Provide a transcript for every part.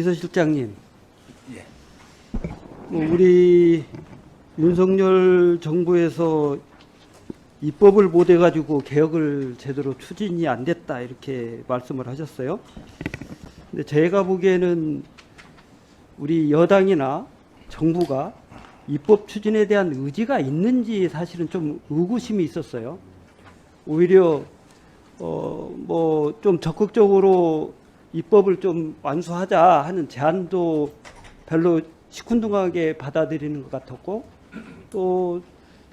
비서실장님. 예. 뭐 우리 윤석열 정부에서 입법을 못 해 가지고 개혁을 제대로 추진이 안 됐다 이렇게 말씀을 하셨어요. 근데 제가 보기에는 우리 여당이나 정부가 입법 추진에 대한 의지가 있는지 사실은 좀 의구심이 있었어요. 오히려 어 뭐 좀 적극적으로 입법을 좀 완수하자 하는 제안도 별로 시큰둥하게 받아들이는 것 같았고 또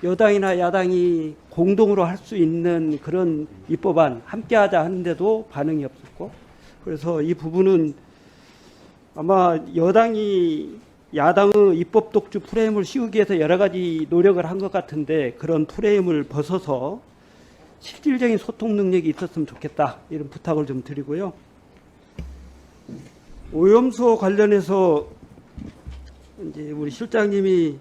여당이나 야당이 공동으로 할 수 있는 그런 입법안 함께하자 하는데도 반응이 없었고 그래서 이 부분은 아마 여당이 야당의 입법 독주 프레임을 씌우기 위해서 여러 가지 노력을 한 것 같은데 그런 프레임을 벗어서 실질적인 소통 능력이 있었으면 좋겠다 이런 부탁을 좀 드리고요. 오염수 관련해서 이제 우리 실장님이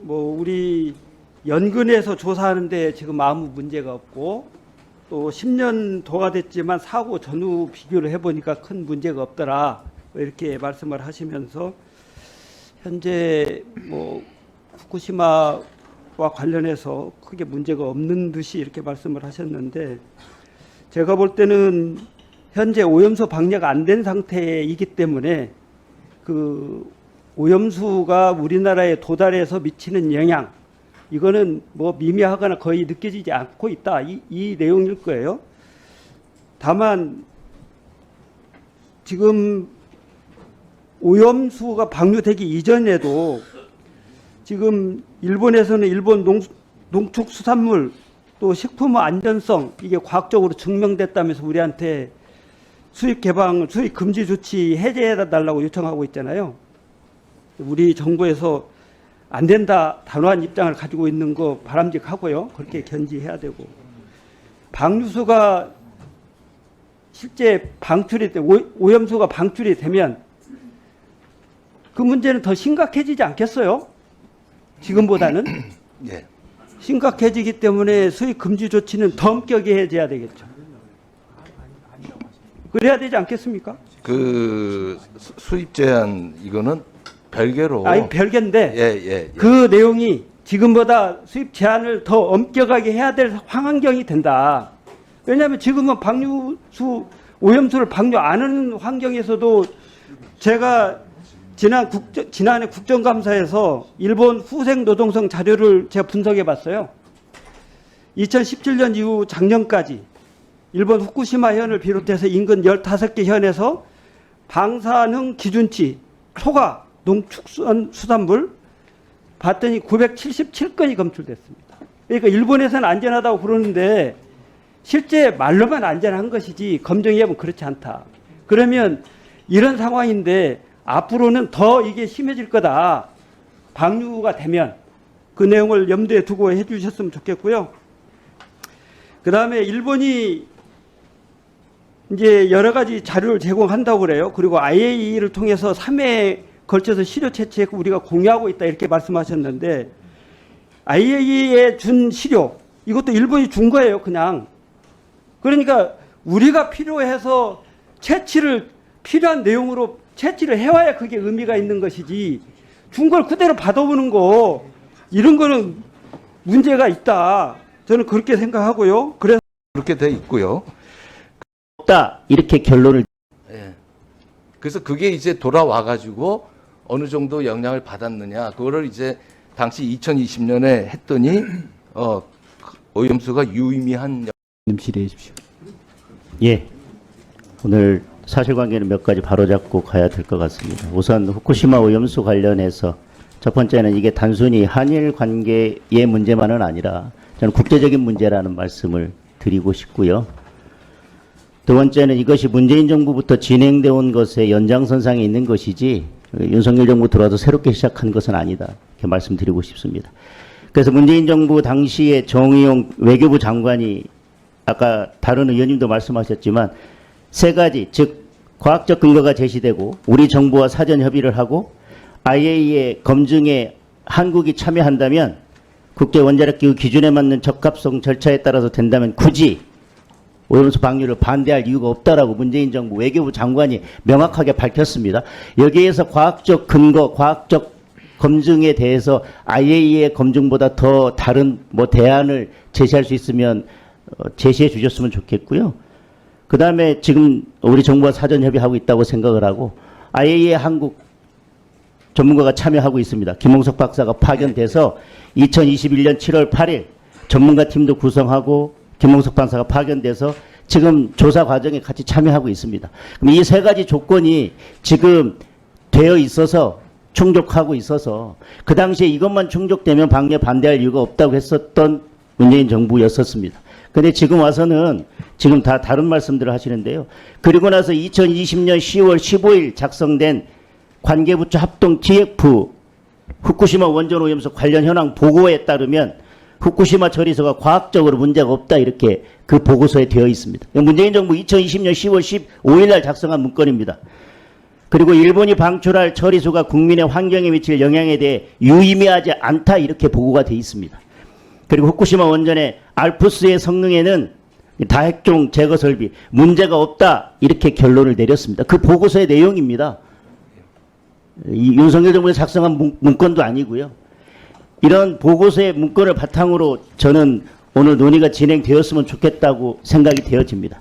뭐 우리 연근에서 조사하는데 지금 아무 문제가 없고 또 10년 도가 됐지만 사고 전후 비교를 해보니까 큰 문제가 없더라. 뭐 이렇게 말씀을 하시면서 현재 뭐 후쿠시마와 관련해서 크게 문제가 없는 듯이 이렇게 말씀을 하셨는데 제가 볼 때는 현재 오염수 방류가 안 된 상태이기 때문에 그 오염수가 우리나라에 도달해서 미치는 영향 이거는 뭐 미미하거나 거의 느껴지지 않고 있다 이, 이 내용일 거예요. 다만 지금 오염수가 방류되기 이전에도 지금 일본에서는 일본 농, 농축수산물 또 식품 안전성 이게 과학적으로 증명됐다면서 우리한테 수입 개방, 수입 금지 조치 해제해 달라고 요청하고 있잖아요. 우리 정부에서 안 된다 단호한 입장을 가지고 있는 거 바람직하고요. 그렇게 견지해야 되고 방류수가 실제 방출이 돼 오- 오염수가 방출이 되면 그 문제는 더 심각해지지 않겠어요? 지금보다는 예. 심각해지기 때문에 수입 금지 조치는 더 엄격해져야 되겠죠. 그래야 되지 않겠습니까? 그 수- 수입 제한 이거는 별개로 아니 별개인데 예, 예, 예. 그 내용이 지금보다 수입 제한을 더 엄격하게 해야 될 환경이 된다. 왜냐하면 지금은 방류수 오염수를 방류 안 하는 환경에서도 제가 지난 국정, 지난해 국정감사에서 일본 후생 노동성 자료를 제가 분석해 봤어요. 2017년 이후 작년까지 일본 후쿠시마 현을 비롯해서 인근 15개 현에서 방사능 기준치 초과 농축수산물 봤더니 977건이 검출됐습니다. 그러니까 일본에서는 안전하다고 그러는데 실제 말로만 안전한 것이지 검증해 보면 그렇지 않다. 그러면 이런 상황인데 앞으로는 더 이게 심해질 거다. 방류가 되면 그 내용을 염두에 두고 해 주셨으면 좋겠고요. 그 다음에 일본이 이제 여러 가지 자료를 제공한다고 그래요. 그리고 IAEA를 통해서 3회에 걸쳐서 시료 채취에 우리가 공유하고 있다 이렇게 말씀하셨는데 IAEA에 준 시료 이것도 일본이 준 거예요. 그냥 그러니까 우리가 필요해서 채취를 필요한 내용으로 채취를 해와야 그게 의미가 있는 것이지 준 걸 그대로 받아보는 거 이런 거는 문제가 있다. 저는 그렇게 생각하고요. 그래서 그렇게 돼 있고요. 없다 이렇게 결론을 예. 그래서 그게 이제 돌아와 가지고 어느 정도 영향을 받았느냐 그거를 이제 당시 2020년에 했더니 어 오염수가 유의미한 좀 질의해 주십시오. 예. 오늘 사실관계는 몇 가지 바로잡고 가야 될 것 같습니다. 우선 후쿠시마 오염수 관련해서 첫 번째는 이게 단순히 한일 관계의 문제만은 아니라 저는 국제적인 문제라는 말씀을 드리고 싶고요. 두 번째는 이것이 문재인 정부부터 진행되어 온 것의 연장선상에 있는 것이지 윤석열 정부 들어와서 새롭게 시작한 것은 아니다. 이렇게 말씀드리고 싶습니다. 그래서 문재인 정부 당시에 정의용 외교부 장관이 아까 다른 의원님도 말씀하셨지만 세 가지 즉 과학적 근거가 제시되고 우리 정부와 사전 협의를 하고 IAEA 검증에 한국이 참여한다면 국제 원자력 기구 기준에 맞는 적합성 절차에 따라서 된다면 굳이 오염수 방류를 반대할 이유가 없다라고 문재인 정부 외교부 장관이 명확하게 밝혔습니다. 여기에서 과학적 근거, 과학적 검증에 대해서 IAEA 검증보다 더 다른 뭐 대안을 제시할 수 있으면 어, 제시해 주셨으면 좋겠고요. 그 다음에 지금 우리 정부와 사전 협의하고 있다고 생각을 하고 IAEA 한국 전문가가 참여하고 있습니다. 김홍석 박사가 파견돼서 2021년 7월 8일 전문가 팀도 구성하고 김홍석 박사가 파견돼서 지금 조사 과정에 같이 참여하고 있습니다. 그럼 이 세 가지 조건이 지금 되어 있어서 충족하고 있어서 그 당시에 이것만 충족되면 방류 반대할 이유가 없다고 했었던 문재인 정부였었습니다. 근데 지금 와서는 지금 다 다른 말씀들을 하시는데요. 그리고 나서 2020년 10월 15일 작성된 관계부처 합동 TF 후쿠시마 원전 오염수 관련 현황 보고에 따르면 후쿠시마 처리소가 과학적으로 문제가 없다 이렇게 그 보고서에 되어 있습니다. 문재인 정부 2020년 10월 15일 날 작성한 문건입니다. 그리고 일본이 방출할 처리소가 국민의 환경에 미칠 영향에 대해 유의미하지 않다 이렇게 보고가 되어 있습니다. 그리고 후쿠시마 원전의 알프스의 성능에는 다핵종 제거 설비 문제가 없다 이렇게 결론을 내렸습니다. 그 보고서의 내용입니다. 이 윤석열 정부가 작성한 문, 문건도 아니고요. 이런 보고서의 문건을 바탕으로 저는 오늘 논의가 진행되었으면 좋겠다고 생각이 되어집니다.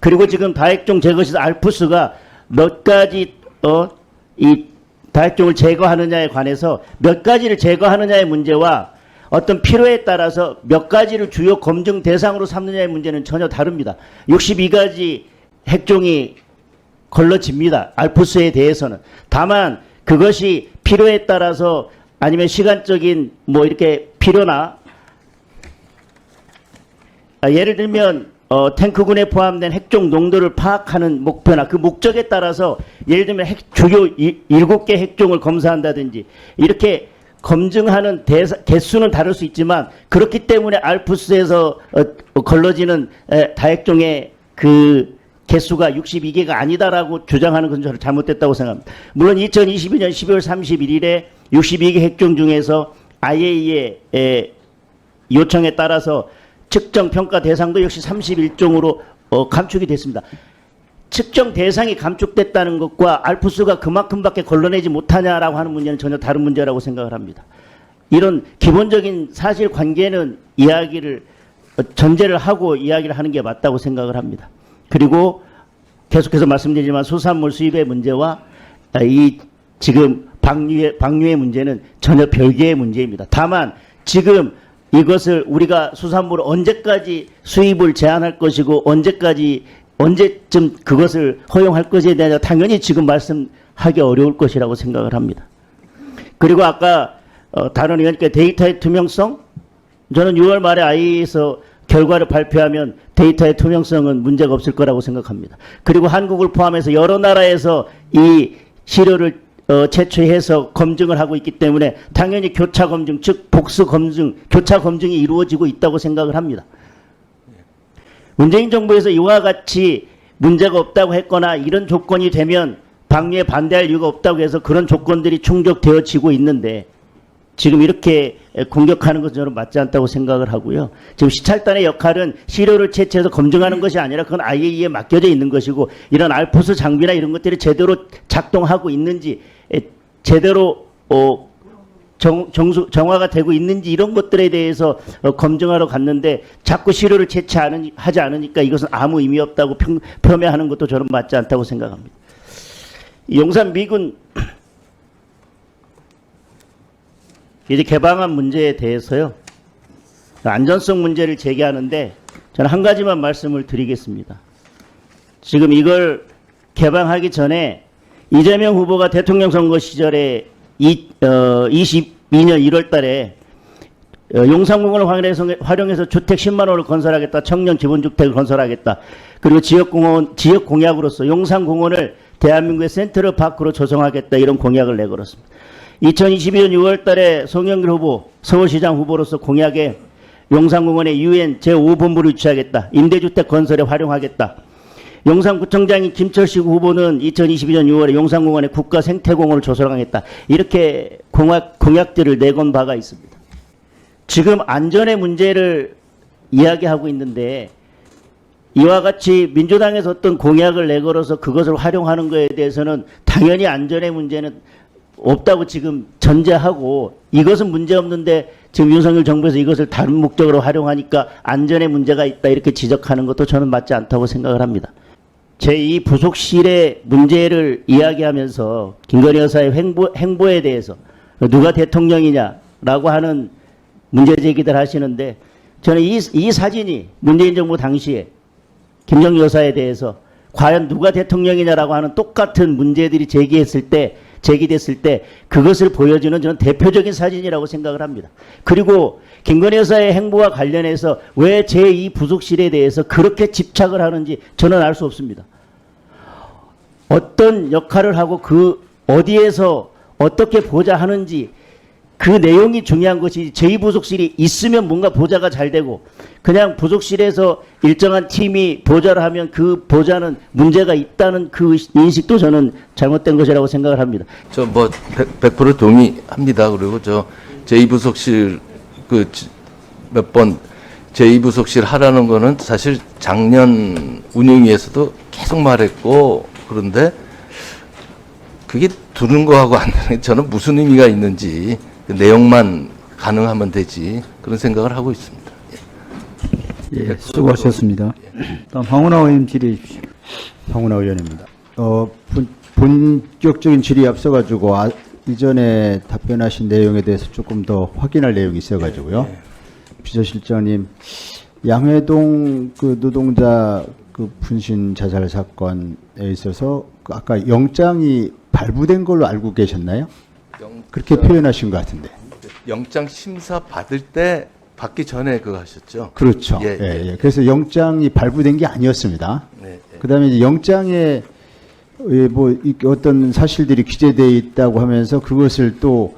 그리고 지금 다핵종 제거시설 알프스가 몇 가지 어, 이 다핵종을 제거하느냐에 관해서 몇 가지를 제거하느냐의 문제와 어떤 필요에 따라서 몇 가지를 주요 검증 대상으로 삼느냐의 문제는 전혀 다릅니다. 62가지 핵종이 걸러집니다. 알프스에 대해서는. 다만 그것이 필요에 따라서 아니면 시간적인 뭐 이렇게 필요나 아, 예를 들면 어, 탱크군에 포함된 핵종 농도를 파악하는 목표나 그 목적에 따라서 예를 들면 핵, 주요 이- 일곱 개 핵종을 검사한다든지 이렇게 검증하는 대사, 개수는 다를 수 있지만 그렇기 때문에 알프스에서 어, 걸러지는 에, 다핵종의 그 개수가 62개가 아니다라고 주장하는 건 저는 잘못됐다고 생각합니다. 물론 2022년 12월 31일에 62개 핵종 중에서 IAEA 요청에 따라서 측정 평가 대상도 역시 31종으로 어, 감축이 됐습니다. 측정 대상이 감축됐다는 것과 알프스가 그만큼밖에 걸러내지 못하냐라고 하는 문제는 전혀 다른 문제라고 생각을 합니다. 이런 기본적인 사실 관계는 이야기를 어, 전제를 하고 이야기를 하는 게 맞다고 생각을 합니다. 그리고 계속해서 말씀드리지만 수산물 수입의 문제와 아, 이 지금 방류의 방류의 문제는 전혀 별개의 문제입니다. 다만 지금 이것을 우리가 수산물을 언제까지 수입을 제한할 것이고 언제까지 언제쯤 그것을 허용할 것에 대해서 당연히 지금 말씀하기 어려울 것이라고 생각을 합니다. 그리고 아까 어, 다른 의원님께 데이터의 투명성 저는 6월 말에 아이에서 결과를 발표하면 데이터의 투명성은 문제가 없을 거라고 생각합니다. 그리고 한국을 포함해서 여러 나라에서 이 시료를 어, 채취해서 검증을 하고 있기 때문에 당연히 교차 검증, 즉 복수 검증, 교차 검증이 이루어지고 있다고 생각을 합니다. 문재인 정부에서 이와 같이 문제가 없다고 했거나 이런 조건이 되면 방류에 반대할 이유가 없다고 해서 그런 조건들이 충족되어지고 있는데 지금 이렇게 공격하는 것은 저는 맞지 않다고 생각을 하고요. 지금 시찰단의 역할은 시료를 채취해서 검증하는 것이 아니라 그건 IAEA에 맡겨져 있는 것이고 이런 알프스 장비나 이런 것들이 제대로 작동하고 있는지 에, 제대로 어, 정, 정수, 정화가 되고 있는지 이런 것들에 대해서 어, 검증하러 갔는데 자꾸 시료를 채취하는 하지 않으니까 이것은 아무 의미 없다고 평, 표명하는 것도 저는 맞지 않다고 생각합니다. 이 용산 미군 이제 개방한 문제에 대해서요. 안전성 문제를 제기하는데 저는 한 가지만 말씀을 드리겠습니다. 지금 이걸 개방하기 전에 이재명 후보가 대통령 선거 시절에 이, 어, 22년 1월 달에 어, 용산공원을 활용해서, 주택 10만 원을 건설하겠다. 청년 기본주택을 건설하겠다. 그리고 지역공원, 지역 공약으로서 용산공원을 대한민국의 센트럴 파크로 조성하겠다. 이런 공약을 내걸었습니다. 2022년 6월 달에 송영길 후보, 서울시장 후보로서 공약에 용산공원에 유엔 제5본부를 유치하겠다. 임대주택 건설에 활용하겠다. 용산구청장인 김철식 후보는 2022년 6월에 용산공원에 국가 생태공원을 조성하겠다. 이렇게 공약, 공약들을 내건 바가 있습니다. 지금 안전의 문제를 이야기하고 있는데 이와 같이 민주당에서 어떤 공약을 내걸어서 그것을 활용하는 것에 대해서는 당연히 안전의 문제는 없다고 지금 전제하고 이것은 문제 없는데 지금 윤석열 정부에서 이것을 다른 목적으로 활용하니까 안전에 문제가 있다 이렇게 지적하는 것도 저는 맞지 않다고 생각을 합니다. 제2 부속실의 문제를 이야기하면서 김건희 여사의 행보, 행보에 대해서 누가 대통령이냐라고 하는 문제 제기들 하시는데 저는 이, 이 사진이 문재인 정부 당시에 김정희 여사에 대해서 과연 누가 대통령이냐라고 하는 똑같은 문제들이 제기했을 때 제기됐을 때 그것을 보여주는 저는 대표적인 사진이라고 생각을 합니다. 그리고 김건희 여사의 행보와 관련해서 왜 제2 부속실에 대해서 그렇게 집착을 하는지 저는 알 수 없습니다. 어떤 역할을 하고 그 어디에서 어떻게 보자 하는지 그 내용이 중요한 것이 제2부속실이 있으면 뭔가 보좌가 잘 되고 그냥 부속실에서 일정한 팀이 보좌를 하면 그 보좌는 문제가 있다는 그 인식도 저는 잘못된 것이라고 생각을 합니다. 저 뭐 100% 동의합니다. 그리고 저 제2부속실 그 몇 번 제2부속실 하라는 거는 사실 작년 운영위에서도 계속 말했고 그런데 그게 두는 거하고 안 되는 게 저는 무슨 의미가 있는지 그 내용만 가능하면 되지 그런 생각을 하고 있습니다. 예, 수고하셨습니다. 다음 황운하 의원 질의해 주십시오. 황운하 의원입니다. 어, 본, 본격적인 질의에 앞서가지고 아, 이전에 답변하신 내용에 대해서 조금 더 확인할 내용이 있어가지고요. 비서실장님, 양회동 그 노동자 그 분신 자살 사건에 있어서 그 아까 영장이 발부된 걸로 알고 계셨나요? 그렇게 표현하신 것 같은데. 영장 심사 받을 때 받기 전에 그거 하셨죠? 그렇죠. 예, 예, 예. 예. 그래서 영장이 발부된 게 아니었습니다. 네. 네. 그다음에 이제 영장에 예, 뭐 이- 어떤 사실들이 기재되어 있다고 하면서 그것을 또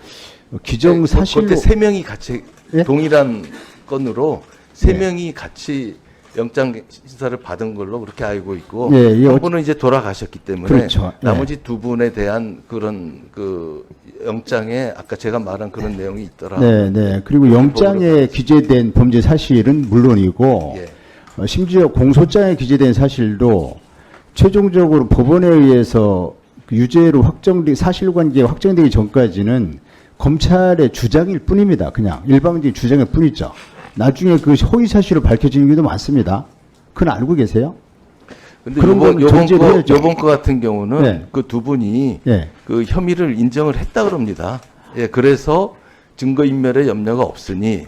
기정 네, 사실로 그때 세 명이 같이 예? 동일한 건으로 세 네. 명이 같이 영장 심사를 받은 걸로 그렇게 알고 있고 예, 예, 한 어- 분은 이제 돌아가셨기 때문에 그렇죠. 예. 나머지 두 분에 대한 그런 그 영장에 아까 제가 말한 그런 내용이 있더라. 네, 네. 그리고 영장에 기재된 범죄 사실은 물론이고 예. 어, 심지어 공소장에 기재된 사실도 최종적으로 법원에 의해서 그 유죄로 확정돼 사실관계가 확정되기 전까지는 검찰의 주장일 뿐입니다. 그냥 일방적인 주장일 뿐이죠. 나중에 그 허위 사실로 밝혀지는 경우도 많습니다. 그건 알고 계세요? 근데 그런 요번 건 요번 거 해야죠. 요번 거 같은 경우는 네. 그두 분이 예. 그 혐의를 인정을 했다 그럽니다. 예, 그래서 증거 인멸에 염려가 없으니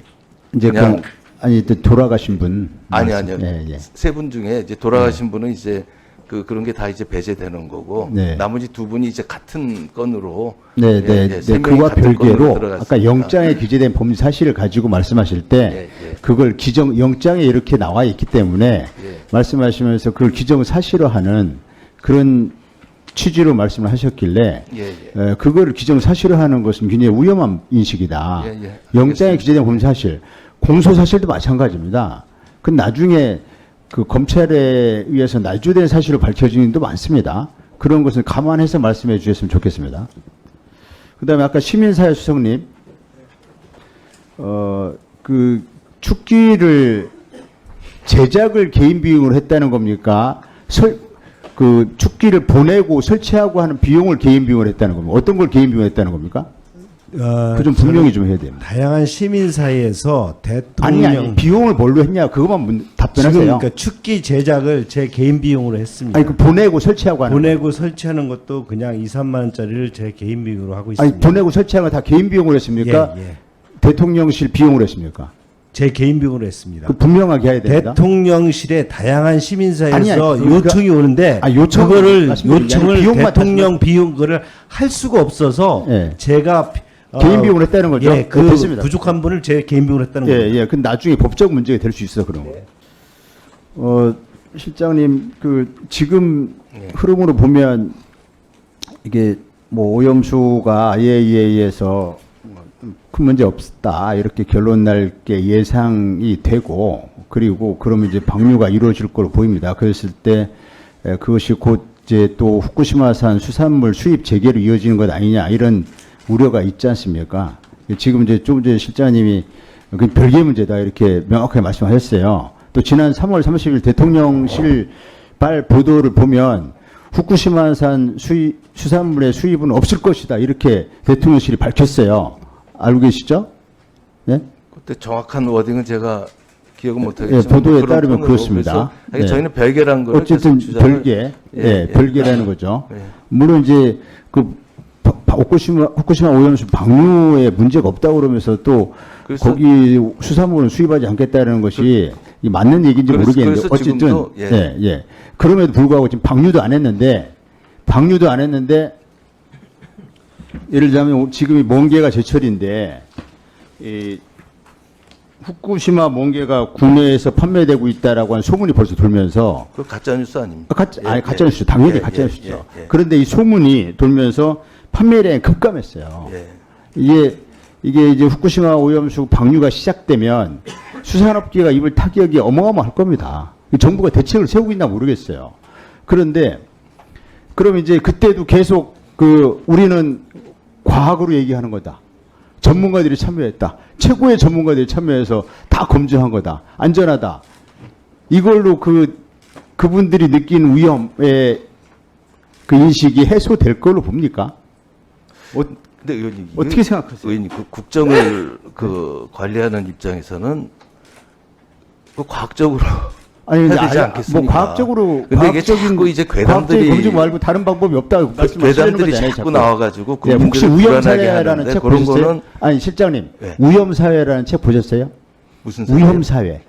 이제 그냥 그 아니 또 돌아가신 분 아니. 아니요. 예, 예. 세분 중에 이제 돌아가신 분은 이제 그 그런 게 다 이제 배제되는 거고 네. 나머지 두 분이 이제 같은 건으로 네, 예, 네, 예, 세 네. 그와 별개로. 아까 영장에 기재된 범죄 사실을 가지고 말씀하실 때 예, 예. 그걸 기정 영장에 이렇게 나와 있기 때문에 예. 말씀하시면서 그걸 기정 사실로 하는 그런 취지로 말씀을 하셨길래 예, 예. 에, 그거를 기정 사실로 하는 것은 굉장히 위험한 인식이다. 예, 예. 영장에 기재된 범죄 사실, 공소 사실도 마찬가지입니다. 그 나중에 그 검찰에 의해서 날조된 사실로 밝혀지는 일도 많습니다. 그런 것을 감안해서 말씀해 주셨으면 좋겠습니다. 그 다음에 아까 시민사회 수석님, 어, 그 축기를 제작을 개인 비용으로 했다는 겁니까? 설, 그 축기를 보내고 설치하고 하는 비용을 개인 비용으로 했다는 겁니까? 어떤 걸 개인 비용으로 했다는 겁니까? 어, 그좀 분명히 좀 해야 됩니다. 다양한 시민 사이에서 아니 대통령 아니 비용을 뭘로 했냐 그것만 문- 지금 답변하세요. 그러니까 축기 제작을 제 개인 비용으로 했습니다. 아니 그 보내고 설치하고 하는 보내고 설치하는 것도 그냥 2, 3만 원짜리를 제 개인 비용으로 하고 거. 있습니다. 아니 보내고 설치하는 거 다 개인 비용으로 했습니까? 예, 예. 대통령실 비용으로 했습니까? 제 개인 비용으로 했습니다. 그 분명하게 해야 됩니다. 대통령실에 다양한 시민 사이에서 아니, 아니, 그러니까- 요청이 오는데 아, 요청은 그거를 요청을 비용만 대통령 비용 그를 할 수가 없어서 예. 제가 어, 개인 비용으로 했다는 거죠? 예, 그 네, 됐습니다. 부족한 분을 제 개인 비용으로 했다는 예, 거예요. 예. 그 나중에 법적 문제가 될 수 있어 그런 거. 어, 실장님 그 지금 네. 흐름으로 보면 이게 뭐 오염수가 IAEA에서 큰 문제 없다 이렇게 결론 날 게 예상이 되고 그리고 그러면 이제 방류가 이루어질 걸로 보입니다. 그랬을 때 에, 그것이 곧 이제 또 후쿠시마산 수산물 수입 재개로 이어지는 것 아니냐 이런 우려가 있지 않습니까? 지금 이제 좀 전에 실장님이 그 별개의 문제다 이렇게 명확하게 말씀하셨어요. 또또 지난 3월 30일 대통령실 발 보도를 보면 후쿠시마산 수입, 수산물의 수입은 없을 것이다 이렇게 대통령실이 밝혔어요. 알고 계시죠? 네? 그때 정확한 워딩은 제가 기억은 예, 못하겠지만 보도에 그런 따르면 그렇습니다. 네. 저희는 별개라는 걸 어쨌든 별개, 예, 예, 예. 별개라는 거죠. 예. 물론 이제 그 후쿠시마 후쿠시마 오염수 방류에 문제가 없다고 그러면서 또 거기 수산물은 수입하지 않겠다는 것이 이 맞는 얘기인지 그래서- 모르겠는데 그래서 어쨌든 예. 예, 예. 그럼에도 불구하고 지금 방류도 안 했는데 방류도 안 했는데 예를 들자면 지금이 멍게가 제철인데 이 후쿠시마 멍게가 국내에서 판매되고 있다라고 하는 소문이 벌써 돌면서 그 가짜 뉴스 아닙니까? 아, 가짜, 예, 아니 예. 가짜 뉴스 당연히 예, 가짜 예, 뉴스죠. 예, 예. 그런데 이 소문이 돌면서 판매량이 급감했어요. 예. 이게 이게 이제 후쿠시마 오염수 방류가 시작되면 수산업계가 입을 타격이 어마어마할 겁니다. 이 정부가 대책을 세우고 있나 모르겠어요. 그런데 그럼 이제 그때도 계속 그 우리는 과학으로 얘기하는 거다. 전문가들이 참여했다. 최고의 전문가들이 참여해서 다 검증한 거다. 안전하다. 이걸로 그 그분들이 느낀 위험의 그 인식이 해소될 걸로 봅니까? 어, 근데 의원님 어떻게 생각하세요? 의원님 그 국정을 그 관리하는 입장에서는 그 과학적으로 아니 해야 되지 아- 않겠습니까? 뭐 과학적으로 근데 이게 자꾸 이제 괴담들이 검증 말고 다른 방법이 없다고 말씀하시는 괴담들이 거잖아요. 자꾸 나와가지고 예, 혹시 위험 사회라는 책 그런 보셨어요? 거는 아니 실장님 예. 위험 사회라는 책 보셨어요? 무슨 사회예요? 위험 사회.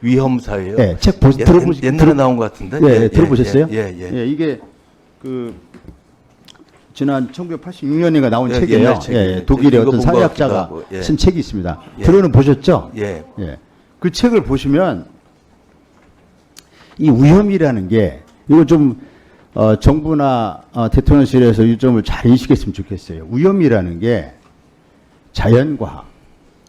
위험 사회요? 예, 책 보, 옛- 들어보시 옛날에 들어- 나온 것 같은데. 예, 예, 들어보셨어요? 예, 예. 예. 이게 그 지난 1986년인가 나온 예, 책이에요. 예, 예, 독일의 어떤 것 사회학자가 예. 쓴 책이 있습니다. 예. 들어는 보셨죠? 예. 예. 그 책을 보시면 이 위험이라는 게 이거 좀 어, 정부나 어, 대통령실에서 이 점을 잘 인식했으면 좋겠어요. 위험이라는 게 자연과학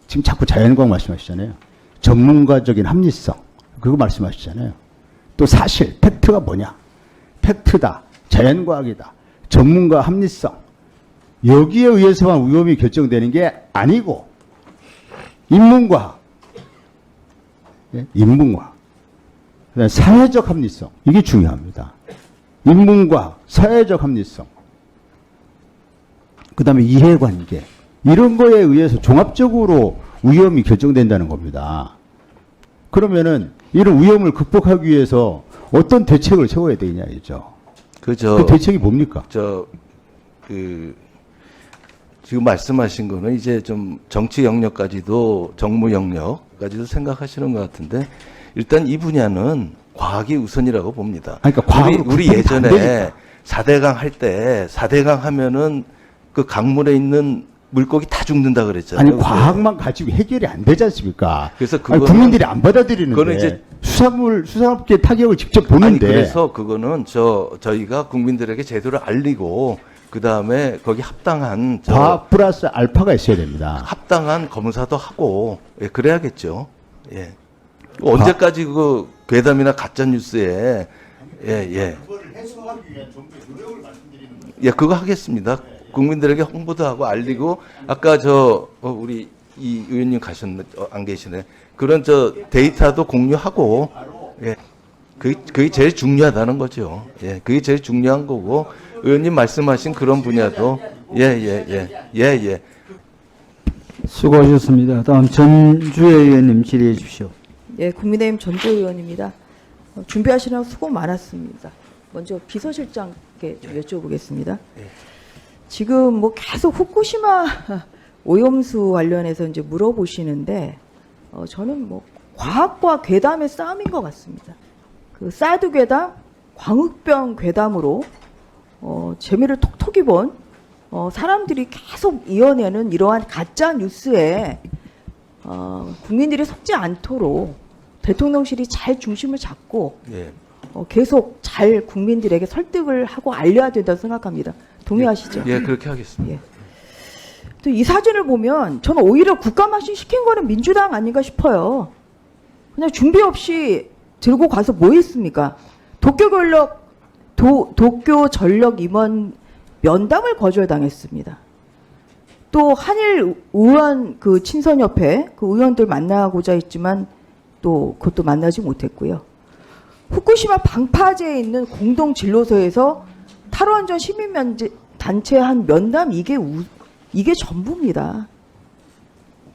지금 자꾸 자연과학 말씀하시잖아요. 전문가적인 합리성 그거 말씀하시잖아요. 또 사실 팩트가 뭐냐? 팩트다, 자연과학이다, 전문가 합리성 여기에 의해서만 위험이 결정되는 게 아니고 인문과학 예? 인문과학. 그다음에 사회적 합리성. 이게 중요합니다. 인문과학, 사회적 합리성. 그 다음에 이해관계. 이런 거에 의해서 종합적으로 위험이 결정된다는 겁니다. 그러면은 이런 위험을 극복하기 위해서 어떤 대책을 세워야 되냐 이죠. 그저 그 대책이 뭡니까? 저그 지금 말씀하신 거는 이제 좀 정치 영역까지도 정무 영역까지도 생각하시는 것 같은데 일단 이 분야는 과학이 우선이라고 봅니다. 아니, 그러니까 과학으로 우리, 우리 예전에 되니까. 4대강 할 때 4대강 하면은 그 강물에 있는 물고기 다 죽는다 그랬잖아요. 아니? 과학만 가지고 해결이 안 되지 않습니까? 그래서 아니, 그거는- 국민들이 안 받아들이는데 그거는 이제- 수산물 수산업계 타격을 직접 아니 보는데 그래서 그거는 저 저희가 국민들에게 제대로 알리고 그 다음에 거기 합당한 저 과학 플러스 알파가 있어야 됩니다. 합당한 검사도 하고 예, 그래야겠죠. 예. 언제까지 그 괴담이나 가짜 뉴스에 예 예. 예 그거 하겠습니다. 국민들에게 홍보도 하고 알리고 아까 저 어, 우리 이 의원님 가셨네 어, 안 계시네 그런 저 데이터도 공유하고 예. 그게, 그게 제일 중요하다는 거죠. 예, 그게 제일 중요한 거고 의원님 말씀하신 그런 분야도 예, 예, 예, 예, 예. 수고하셨습니다. 다음 전주혜 의원님 질의해 주십시오. 예, 국민의힘 전주 의원입니다. 어, 준비하시느라 수고 많았습니다. 먼저 비서실장께 좀 여쭤보겠습니다. 지금 뭐 계속 후쿠시마 오염수 관련해서 이제 물어보시는데 어, 저는 뭐 과학과 괴담의 싸움인 것 같습니다. 그 사드 괴담, 광흑병 괴담으로 어, 재미를 톡톡히 본 어, 사람들이 계속 이어내는 이러한 가짜 뉴스에 어, 국민들이 속지 않도록 대통령실이 잘 중심을 잡고 예. 어, 계속 잘 국민들에게 설득을 하고 알려야 된다고 생각합니다. 동의하시죠? 예, 그렇게 하겠습니다. 예. 또 이 사진을 보면 저는 오히려 국가 마신 시킨 거는 민주당 아닌가 싶어요. 그냥 준비 없이 들고 가서 뭐 했습니까? 도쿄 전력 도, 도쿄 전력 임원 면담을 거절당했습니다. 또 한일 의원 그 친선협회 그 의원들 만나고자 했지만 또 그것도 만나지 못했고요. 후쿠시마 방파제에 있는 공동 진로소에서 탈원전 시민 면제 단체 한 면담 이게 우, 이게 전부입니다.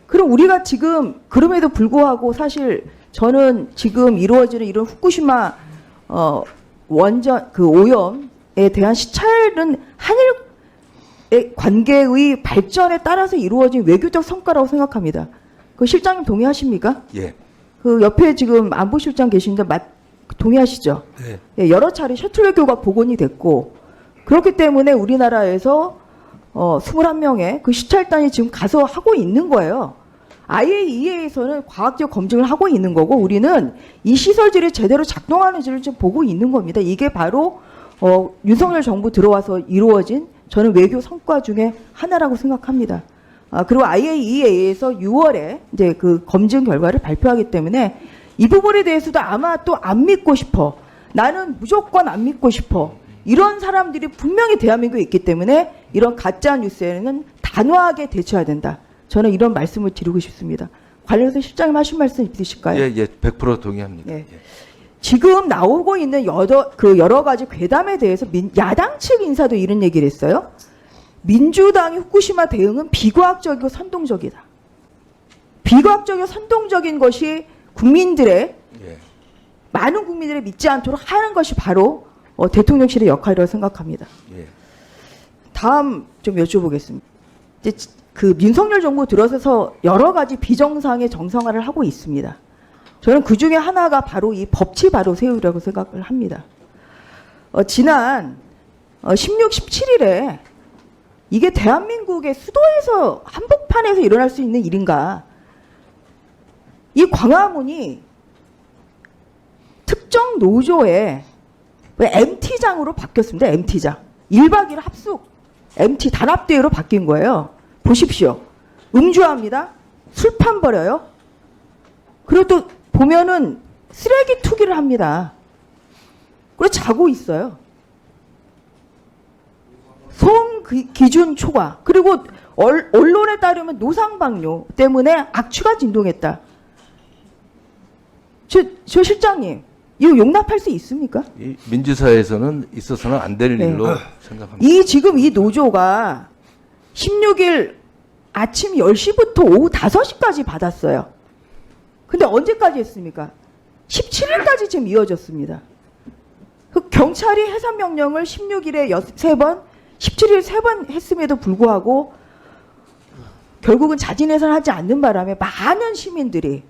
그럼 우리가 지금 그럼에도 불구하고 사실 저는 지금 이루어지는 이런 후쿠시마 어, 원전 그 오염에 대한 시찰은 한일의 관계의 발전에 따라서 이루어진 외교적 성과라고 생각합니다. 그 실장님 동의하십니까? 예. 그 옆에 지금 안보실장 계신데 맞, 동의하시죠? 네. 예, 여러 차례 셔틀 외교가 복원이 됐고 그렇기 때문에 우리나라에서 어, 21명의 그 시찰단이 지금 가서 하고 있는 거예요. IAEA에서는 과학적 검증을 하고 있는 거고 우리는 이 시설들이 제대로 작동하는지를 좀 보고 있는 겁니다. 이게 바로 어, 윤석열 정부 들어와서 이루어진 저는 외교 성과 중에 하나라고 생각합니다. 아, 그리고 IAEA에서 6월에 이제 그 검증 결과를 발표하기 때문에 이 부분에 대해서도 아마 또 안 믿고 싶어. 나는 무조건 안 믿고 싶어. 이런 사람들이 분명히 대한민국에 있기 때문에 이런 가짜 뉴스에는 단호하게 대처해야 된다. 저는 이런 말씀을 드리고 싶습니다. 관련해서 실장님 하신 말씀 있으실까요? 예, 예, 100% 동의합니다. 예. 예. 지금 나오고 있는 여러 그 여러 가지 괴담에 대해서 민, 야당 측 인사도 이런 얘기를 했어요. 민주당의 후쿠시마 대응은 비과학적이고 선동적이다. 비과학적이고 선동적인 것이 국민들의 예. 많은 국민들이 믿지 않도록 하는 것이 바로 어, 대통령실의 역할이라고 생각합니다. 예. 다음 좀 여쭤보겠습니다. 이제 지- 그 윤석열 정부 들어서서 여러 가지 비정상의 정상화를 하고 있습니다. 저는 그 중에 하나가 바로 이 법치 바로 세우라고 생각을 합니다. 어, 지난 어, 16, 17일에 이게 대한민국의 수도에서 한복판에서 일어날 수 있는 일인가? 이 광화문이 특정 노조의 MT장으로 바뀌었습니다. MT장. 1박 2일 합숙 MT 단합대회로 바뀐 거예요. 보십시오. 음주합니다. 술판 버려요. 그리고 또 보면은 쓰레기 투기를 합니다. 그리고 자고 있어요. 소음 기- 기준 초과. 그리고 얼- 언론에 따르면 노상방뇨 때문에 악취가 진동했다. 저, 저 실장님, 이거 용납할 수 있습니까? 이 민주사회에서는 있어서는 안될 네. 일로 생각합니다. 이 지금 이 노조가 16일 아침 10시부터 오후 5시까지 받았어요. 근데 언제까지 했습니까? 17일까지 지금 이어졌습니다. 그 경찰이 해산 명령을 16일에 3번, 17일 3번 했음에도 불구하고 결국은 자진 해산하지 않는 바람에 많은 시민들이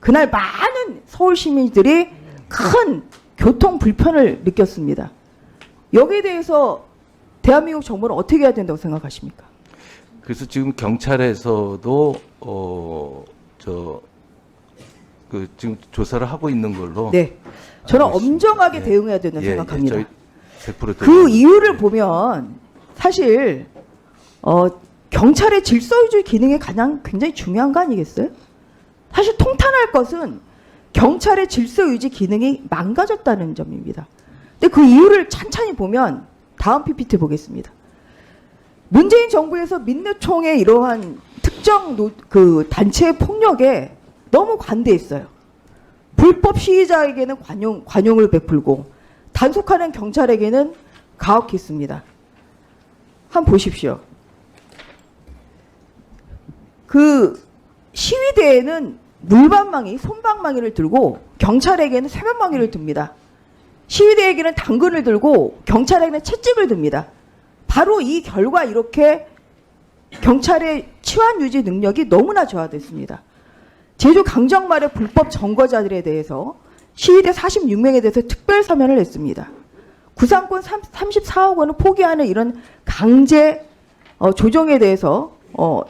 그날 많은 서울 시민들이 큰 교통 불편을 느꼈습니다. 여기에 대해서 대한민국 정부는 어떻게 해야 된다고 생각하십니까? 그래서 지금 경찰에서도 어 저 그 지금 조사를 하고 있는 걸로 네. 저는. 엄정하게 예. 대응해야 된다고 예, 생각합니다. 예, 저희 100% 그. 이유를 보면 사실 어, 경찰의 질서 유지 기능이 가장 굉장히 중요한 거 아니겠어요? 사실 통탄할 것은 경찰의 질서 유지 기능이 망가졌다는 점입니다. 근데 그 이유를 찬찬히 보면 다음 PPT 보겠습니다. 문재인 정부에서 민노총의 이러한 특정 노, 그 단체의 폭력에 너무 관대했어요. 불법 시위자에게는 관용, 관용을 베풀고 단속하는 경찰에게는 가혹했습니다. 한번 보십시오. 그 시위대에는 물방망이, 손방망이를 들고 경찰에게는 쇠면망이를 듭니다. 시위대에게는 당근을 들고 경찰에게는 채찍을 듭니다. 바로 이 결과 이렇게 경찰의 치안 유지 능력이 너무나 저하됐습니다. 제주 강정말의 불법 점거자들에 대해서 시위대 46명에 대해서 특별 서면을 냈습니다. 구상권 34억 원을 포기하는 이런 강제 어, 조정에 대해서 어,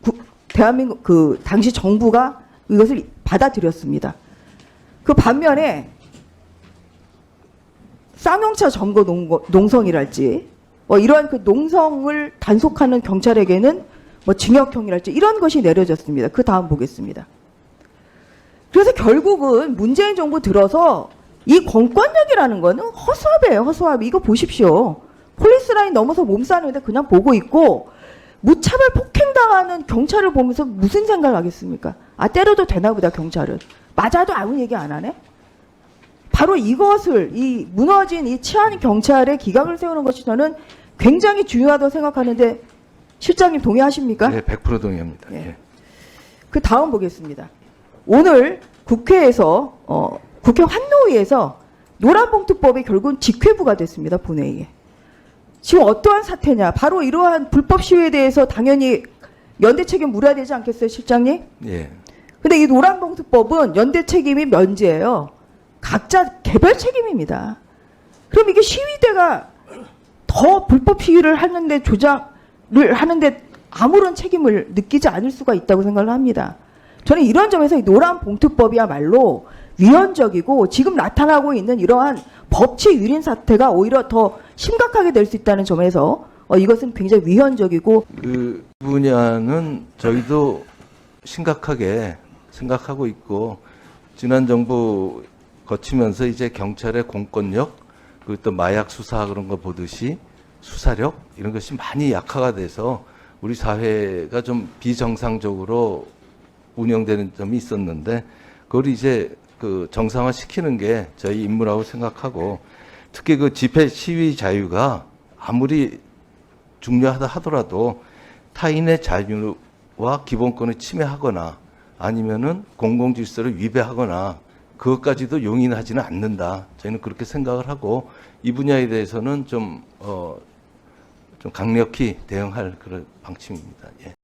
구- 대한민국 그 당시 정부가 이것을 받아들였습니다. 그 반면에 쌍용차 점거 농- 농성이랄지 뭐 이러한 그 농성을 단속하는 경찰에게는 뭐 징역형이랄지 이런 것이 내려졌습니다. 그 다음 보겠습니다. 그래서 결국은 문재인 정부 들어서 이 공권력이라는 거는 허수아비예요, 허수아비. 이거 보십시오. 폴리스 라인 넘어서 몸싸는데 그냥 보고 있고 무차별 폭행당하는 경찰을 보면서 무슨 생각을 하겠습니까? 아 때려도 되나 보다 경찰은. 맞아도 아무 얘기 안 하네. 바로 이것을 이 무너진 이 치안 경찰의 기강을 세우는 것이 저는 굉장히 중요하다고 생각하는데 실장님 동의하십니까? 예, 100% 동의합니다. 예. 예. 그 다음 보겠습니다. 오늘 국회에서 어, 국회 환노위에서 노란봉투법이 결국은 직회부가 됐습니다 본회의에. 지금 어떠한 사태냐? 바로 이러한 불법 시위에 대해서 당연히 연대 책임 물어야 되지 않겠어요, 실장님? 예. 근데 이 노란봉투법은 연대 책임이 면제예요. 각자 개별 책임입니다. 그럼 이게 시위대가 더 불법 시위를 하는데 조작을 하는데 아무런 책임을 느끼지 않을 수가 있다고 생각을 합니다. 저는 이런 점에서 이 노란 봉투법이야말로 위헌적이고 지금 나타나고 있는 이러한 법치 유린 사태가 오히려 더 심각하게 될 수 있다는 점에서 어, 이것은 굉장히 위헌적이고 그 분야는 저희도 심각하게 생각하고 있고 지난 정부 거치면서 이제 경찰의 공권력 그리고 또 마약 수사 그런 거 보듯이 수사력 이런 것이 많이 약화가 돼서 우리 사회가 좀 비정상적으로 운영되는 점이 있었는데 그걸 이제 그 정상화 시키는 게 저희 임무라고 생각하고 특히 그 집회 시위 자유가 아무리 중요하다 하더라도 타인의 자유와 기본권을 침해하거나 아니면은 공공 질서를 위배하거나 그것까지도 용인하지는 않는다. 저희는 그렇게 생각을 하고 이 분야에 대해서는 좀, 어, 좀 강력히 대응할 그런 방침입니다. 예.